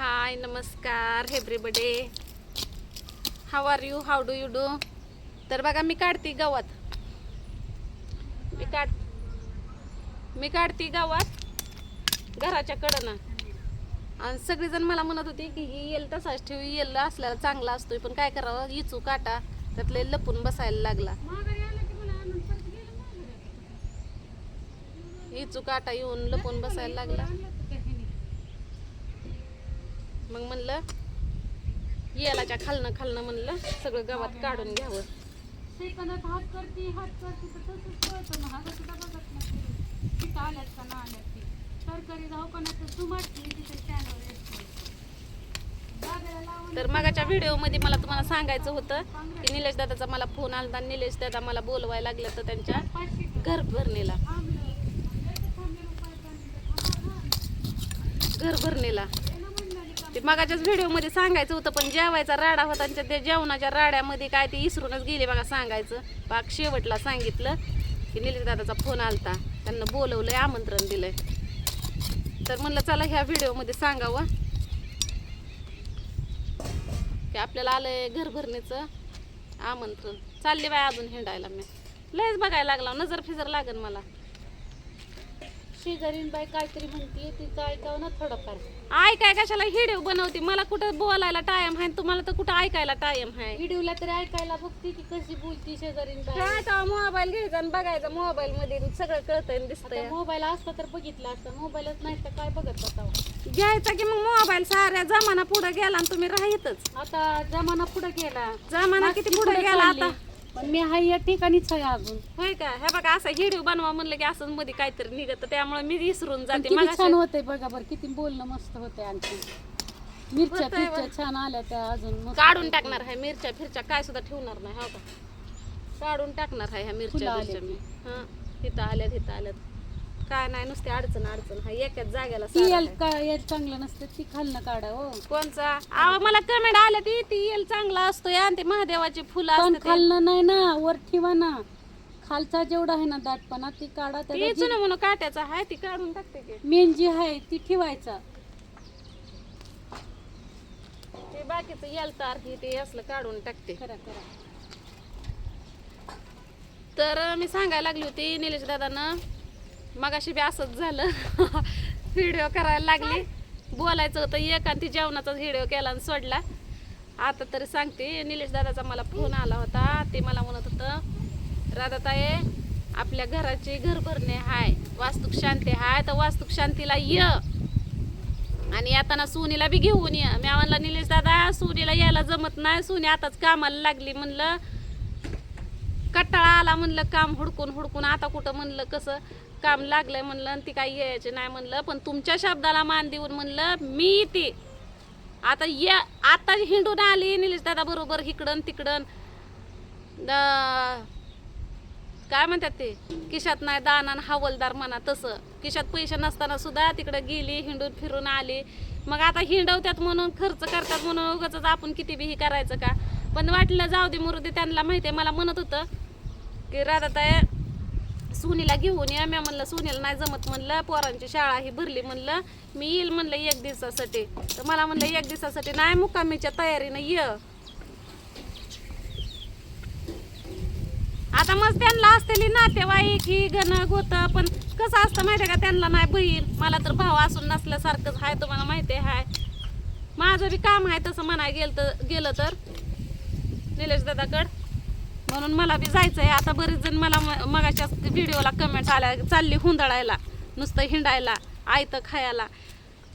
हाय नमस्कार everybody how are you how do you do तर बघा मी काढते गावात. मी काढ मी काढते गावात घराच्या कडनं. आणि सगळेजण मला म्हणत होते की ही येल तसाच ठेव येल असल्याला चांगला असतोय पण काय करावं? इचू काटा त्यातले लपून बसायला लागला. इचू काटा येऊन लपून बसायला लागला. मग म्हणलं येलाच्या खालनं खालनं म्हणलं सगळं गावात काढून घ्यावं. सेकंदात हात करते हात करते तर तसंच कळतं. ना हात सुद्धा बघत नाही तिथं आल्यात का ना आल्यात ते. सरकारी दवाखान्यात सुमाटली तिथे स्टँडवर येते दादाला लावून तर मगाच्या व्हिडिओमध्ये मला तुम्हाला सांगायचं होतं की निलेश दादाचा मला फोन आला आणि निलेश दादा मला बोलवायला लागलं तर त्यांच्या पाचशे घर ते मगाच्याच व्हिडिओमध्ये सांगायचं होतं पण जेवायचा राडा होता आणि त्या जेवणाच्या राड्यामध्ये काय ते इसरूनच गेले बघा सांगायचं. बाग शेवटला सांगितलं की निलेश दादाचा फोन आलता. त्यांना बोलवलंय आमंत्रण दिलंय. तर म्हणलं चला ह्या व्हिडिओमध्ये सांगावं. की आपल्याला आलंय आहे घरभरणीचं आमंत्रण. चालले बाय अजून हिंडायला मी. लयच बघायला लागला नजर फिजर लागेल मला. शेजारीन बाई काहीतरी म्हणते तिचं ऐकावं ना थोडंफार. ऐकाय कशाला व्हिडिओ बनवते? मला कुठं बोलायला टाइम आहे तुम्हाला तर कुठं ऐकायला टाइम आहे? व्हिडिओला तरी ऐकायला बघते की कशी बोलती शेजारीन बाई काय तर मोबाईल घ्यायचा आणि बघायचा मोबाईल मध्ये सगळं कळतंय आणि दिसतंय. आता मोबाईल असता तर बघितलं असतं मोबाईलच नाही तर काय बघत बसावं घ्यायचा की मग मोबाईल साऱ्या जमाना पुढे गेला आणि तुम्ही राहितच. आता जमाना पुढे गेला. जमाना किती पुढे गेला आता. पण मी हाय या ठिकाणीच आहे अजून. होय का? हे बघा असं व्हिडिओ बनवा म्हणलं की असं मध्ये काहीतरी निघत त्यामुळे मी विसरून पण जाते. किती छान होतंय बघा बरं किती बोलणं मस्त होतंय आणखी. मिरच्या होतंय फिरच्या छान आल्या त्या अजून मस्त काढून टाकणार आहे मिरच्या फिरच्या काय सुद्धा ठेवणार नाही हो का? काढून टाकणार आहे ह्या मिरच्या फुलं. मी. हा तिथं आल्यात तिथं आल्यात. काय नाही नुसते अडचण अडचण. आहे एकाच जागेला ती सारं आहे. का येल चांगलं नसतं ती खाल्लं काढा हो. कोणचा? आवा मला कमेंट आल्या ती ती येल चांगला असतो आणि ते महादेवाची फुलं पण असतात खाल्लं नाही ना वर ठेवा ना. खालचा जेवढा आहे ना दाटपणा ती काढा त्याला. ती चुना म्हणून काट्याचा आहे ती काढून टाकते की. मेन जी आहे ती ठेवायचा. ते बाकीचं येलतार ही ते असलं काढून टाकते. करा करा तर मी सांगायला लागली होती निलेश दादानं मगाशी बी असंच झालं. व्हिडिओ करायला लागली. बोलायचं होतं एक आणि ती जेवणाचा व्हिडिओ केला आणि सोडला. आता तरी सांगते निलेश दादाचा मला फोन आला होता. ते मला म्हणत होतं राधाताई आपल्या घराची घर भरणे हाय वास्तुक शांती हाय तर वास्तुक शांतीला ये. आणि येताना सुनीला बी घेऊन ये. मी म्हणलं निलेश दादा सुनीला यायला जमत नाही. सुनी आताच कामाला लागली म्हणलं. कट्टाळा आला म्हणलं काम हुडकून हुडकून. आता कुठं म्हणलं कसं? काम लागलंय म्हणलं आणि ती काही यायचे नाही म्हणलं पण तुमच्या शब्दाला मान देऊन म्हणलं मी ती. आता या आता हिंडून आली निलेश दादा बरोबर इकडं तिकडं द- काय म्हणतात ते? किशात नाही दाना आणि हवलदार म्हणा तसं. किशात पैसे नसताना सुद्धा तिकडं गेली हिंडून फिरून आली. मग आता हिंडवत्यात म्हणून खर्च करतात म्हणून उगाच आपण किती बी हे करायचं का? पण वाटलं जाऊ दे मुरुदे त्यांना माहिती आहे मला म्हणत होतं की राधाताई सुनीला घेऊन या म्या म्हणलं सुनीला नाही जमत म्हणलं पोरांची शाळा ही भरली म्हणलं मी येईल म्हणलं एक दिवसासाठी. तर मला म्हणलं एक दिवसासाठी नाही मुक्कामीच्या तयारीनं ये. आता मग त्यांना असलेली नातेवाईक ही घन गोत पण कसं असतं माहिती का त्यांना नाही बहीण. मला तर भाव असून नसल्यासारखंच आहे तुम्हाला माहिती आहे माझं बी काम आहे तसं म्हणाय गेलं तर गेलं तर. निलेश दादाकड. म्हणून मला बी जायचं आहे आता बरेच जण मला म- मगाच्या व्हिडिओला कमेंट आल्या चालली हुंदळायला नुसतं हिंडायला आयतं खायला.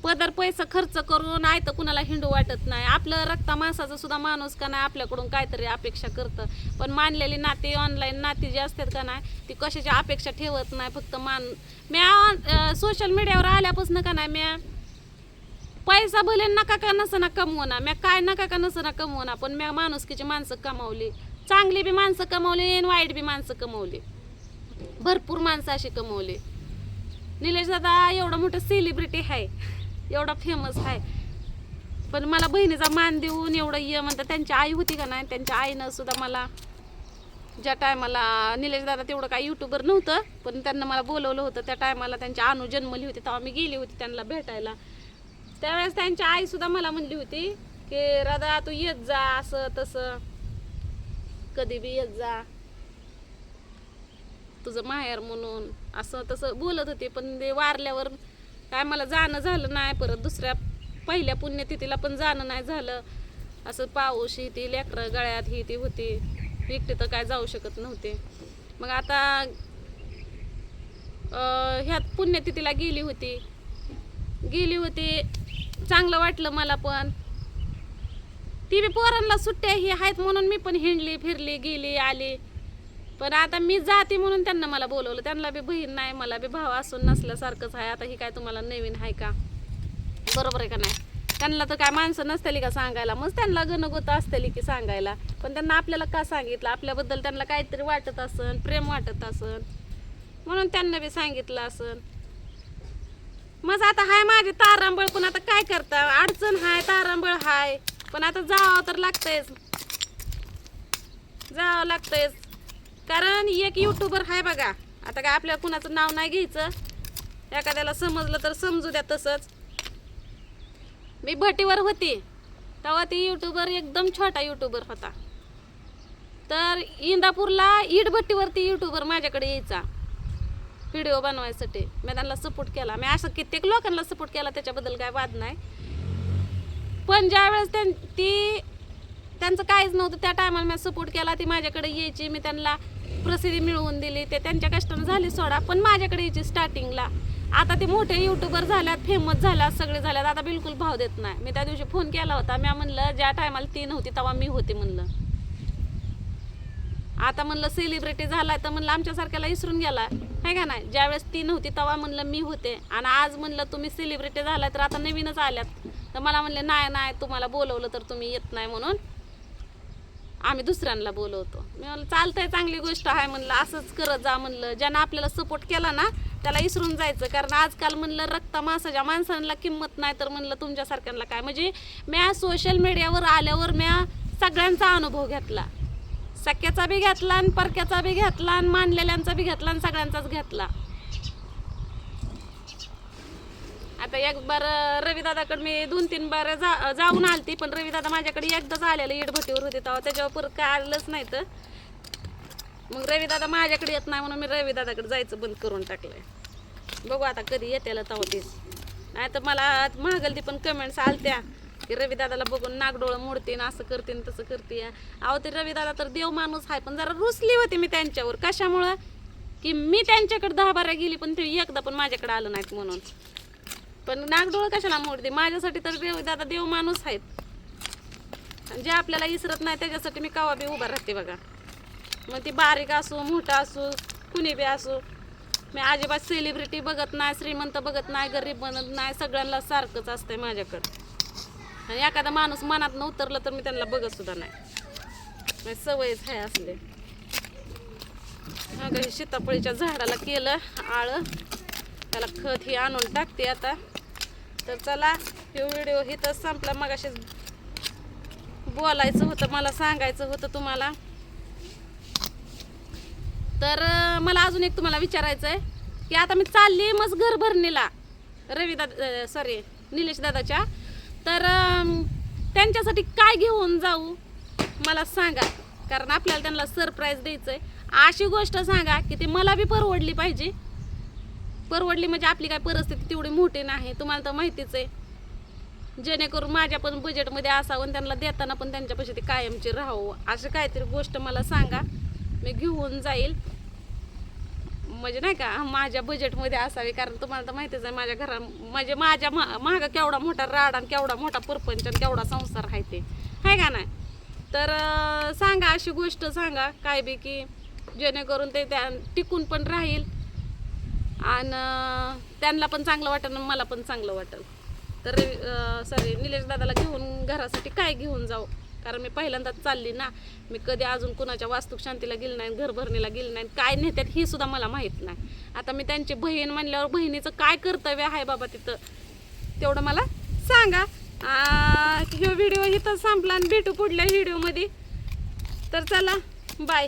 पदर पैसा खर्च करून आयतं कुणाला हिंडू वाटत नाही. आपलं रक्ता माणसाचा सुद्धा माणूस का नाही आपल्याकडून काहीतरी अपेक्षा करतं. पण मानलेली नाती ऑनलाईन नाती जी असतात का नाही ती कशाची अपेक्षा ठेवत नाही फक्त मान म्या सोशल मीडियावर आल्यापासून का नाही म्या पैसा भले नका का नसना कमवना म्या काय नका का नसना कमवना पण म्या माणुसकीची माणसं कमावली. चांगली बी माणसं कमवली आणि वाईट बी माणसं कमवली. भरपूर माणसं अशी कमवली. निलेश दादा एवढा मोठं सेलिब्रिटी आहे एवढा फेमस आहे पण मला बहिणीचा मान देऊन एवढं ये म्हणतात त्यांची आई होती का नाही त्यांच्या आईनं सुद्धा मला ज्या टायमाला निलेश दादा तेवढं काय युट्यूबर नव्हतं पण त्यांना मला बोलवलं होतं. त्या टायमाला त्यांची अनु जन्मली होती तेव्हा मी गेली होती त्यांना भेटायला. त्यावेळेस त्यांची आईसुद्धा मला म्हणली होती की राधा तू येत जा असं तसं. कधी बी येत जा. तुझं माहेर म्हणून असं तसं बोलत होते पण ते वारल्यावर काय मला जाणं झालं नाही परत दुसऱ्या पहिल्या पुण्यतिथीला पण जाणं नाही झालं. असं पाऊस ही ती लेकरं गळ्यात ही ती होती. एकटी तर काय जाऊ शकत नव्हते. मग आता ह्यात पुण्यतिथीला गेली होती. गेली होती चांगलं वाटलं मला पण. ती बी पोरांना सुट्ट्या ही आहेत म्हणून मी पण हिंडली फिरली गेली आली. पण आता मी जाते म्हणून त्यांना मला बोलवलं. त्यांना बी बहीण नाही मला बी भाव असून नसल्यासारखंच आहे. आता ही काय तुम्हाला नवीन आहे का? बरोबर आहे का नाही? त्यांना तर काय माणसं नसतेली का सांगायला? मग त्यांना गणगोत असतेली की सांगायला. पण त्यांना आपल्याला का सांगितलं? आपल्याबद्दल त्यांना काहीतरी वाटत असन प्रेम वाटत असन. म्हणून त्यांना बी सांगितलं असन. मग आता हाय माझे तारांबळ पण आता काय करता? अडचण हाय तारांबळ हाय. पण आता जावं तर लागतंयच. जावं लागतंयच. कारण एक युट्यूबर आहे बघा. आता काय आपल्या कुणाचं नाव नाही घ्यायचं. एखाद्याला समजलं तर समजू द्या तसंच. मी भटीवर होती. तेव्हा ती युट्यूबर एकदम छोटा युट्यूबर होता. तर इंदापूरला ईट भट्टीवरती युट्यूबर माझ्याकडे यायचा. व्हिडिओ बनवायसाठी. मी त्यांना सपोर्ट केला. मी असं कित्येक लोकांना सपोर्ट केला. त्याच्याबद्दल काय वाद नाही. पण ज्यावेळेस त्यां ती त्यांचं काहीच नव्हतं. त्या टायमाला मी सपोर्ट केला. ती माझ्याकडे यायची. मी त्यांना प्रसिद्धी मिळवून दिली. ते त्यांच्या कष्टानं झाली सोडा. पण माझ्याकडे यायची स्टार्टिंगला आता ते मोठे युट्यूबर झाल्यात फेमस झाल्यात सगळे झाल्यात. आता बिलकुल भाव देत नाही. मी त्या दिवशी फोन केला होता. मी म्हणलं ज्या टायमाला ती नव्हती तेव्हा मी होते म्हणलं. आता म्हणलं सेलिब्रिटी झाला तर म्हणलं आमच्यासारख्याला विसरून गेला. आहे का नाही? ज्यावेळेस ती नव्हती तेव्हा म्हणलं मी होते. आणि आज म्हणलं तुम्ही सेलिब्रिटी झाला तर आता नवीनच आल्यात. तर मला म्हणले नाही नाही तुम्हाला बोलवलं तर तुम्ही येत नाही म्हणून. आम्ही दुसऱ्यांना बोलवतो. मी म्हणलं चालतंय चांगली गोष्ट आहे. म्हणलं असंच करत जा. म्हणलं ज्यानं आपल्याला सपोर्ट केला ना त्याला विसरून जायचं. कारण आजकाल म्हणलं रक्त माणसाच्या माणसांना किंमत नाही तर म्हणलं तुमच्यासारख्यांना काय? म्हणजे म्या सोशल मीडियावर आल्यावर म्या सगळ्यांचा अनुभव घेतला. सख्याचा बी घेतला आणि परक्याचा बी घेतला आणि मानलेल्यांचा बी घेतला आणि सगळ्यांचाच घेतला. आता एक बार रविदादाकडे मी दोन तीन बार जा जाऊन आलती पण रविदादा माझ्याकडे एकदाच आलेलं इडभटीवर होते तेव्हा. त्याच्यावर परत काय आलंच नाही तर. मग रविदादा माझ्याकडे येत नाही म्हणून मी रविदादाकडे जायचं बंद करून टाकलंय. बघू आता कधी येत्याला तेव्हा तीच नाही तर मला महागलती पण कमेंट्स आलत्या की रविदादाला बघून नागडोळं मोडतीन असं करतीन तसं करते अहो ते रविदादा तर देव माणूस आहे पण जरा रुसली होती मी त्यांच्यावर. कशामुळं? की मी त्यांच्याकडे दहा बारा गेली पण ते एकदा पण माझ्याकडे आलं नाहीत म्हणून. पण नागडोळ कशाला मोडते? माझ्यासाठी तर देव दादा देव माणूस आहेत. आणि जे आपल्याला इसरत नाही त्याच्यासाठी मी कवा बी उभा राहते बघा. मग ती बारीक असो मोठा असो कुणी बी असो मी अजिबात सेलिब्रिटी बघत नाही श्रीमंत बघत नाही गरीब बनत नाही सगळ्यांना सारखंच असतंय माझ्याकडं. आणि एखादा माणूस मनात न उतरलं तर मी त्यांना बघत सुद्धा नाही. सवयच आहे असले. मग हे सीताफळीच्या झाडाला केलं आळं. त्याला खत ही आणून टाकते आता. तर चला हे व्हिडिओ इथंच संपला. मग बोलायचं होतं मला सांगायचं होतं तुम्हाला. तर मला अजून एक तुम्हाला विचारायचं आहे की आता मी चालली मग घर भरणीला. रवी दादा सॉरी निलेश दादाच्या. तर त्यांच्यासाठी काय घेऊन जाऊ? मला सांगा कारण आपल्याला त्यांना सरप्राईज द्यायचं आहे अशी गोष्ट सांगा की ती मला बी परवडली पाहिजे. परवडली म्हणजे आपली काय परिस्थिती तेवढी मोठी नाही तुम्हाला तर माहितीच आहे. जेणेकरून माझ्या पण बजेटमध्ये असावं आणि त्यांना देताना पण त्यांच्यापाशी ते कायमची राहावं. अशी काहीतरी गोष्ट मला सांगा मी घेऊन जाईल. म्हणजे नाही का माझ्या बजेटमध्ये असावी कारण तुम्हाला तर माहितीच आहे माझ्या घरा म्हणजे माझ्या मा मागं केवढा मोठा राड आणि केवढा मोठा परपंच आणि केवढा संसार आहे ते. आहे का नाही? तर सांगा अशी गोष्ट सांगा काय बी की जेणेकरून ते त्या टिकून पण राहील. आणि त्यांना पण चांगलं वाटेल मला पण चांगलं वाटेल. तर सॉरी निलेश दादाला घेऊन घरासाठी काय घेऊन जाऊ? कारण मी पहिल्यांदाच चालली ना मी कधी अजून कुणाच्या वास्तुक शांतीला गेली नाही घरभरणीला गेली नाही काय नेत्यात हे सुद्धा मला माहीत नाही. आता मी त्यांची बहीण म्हणल्यावर बहिणीचं काय कर्तव्य आहे बाबा तिथं? तेवढं मला सांगा. हा व्हिडिओ इथं संपला आणि भेटू पुढल्या व्हिडिओमध्ये. तर चला बाय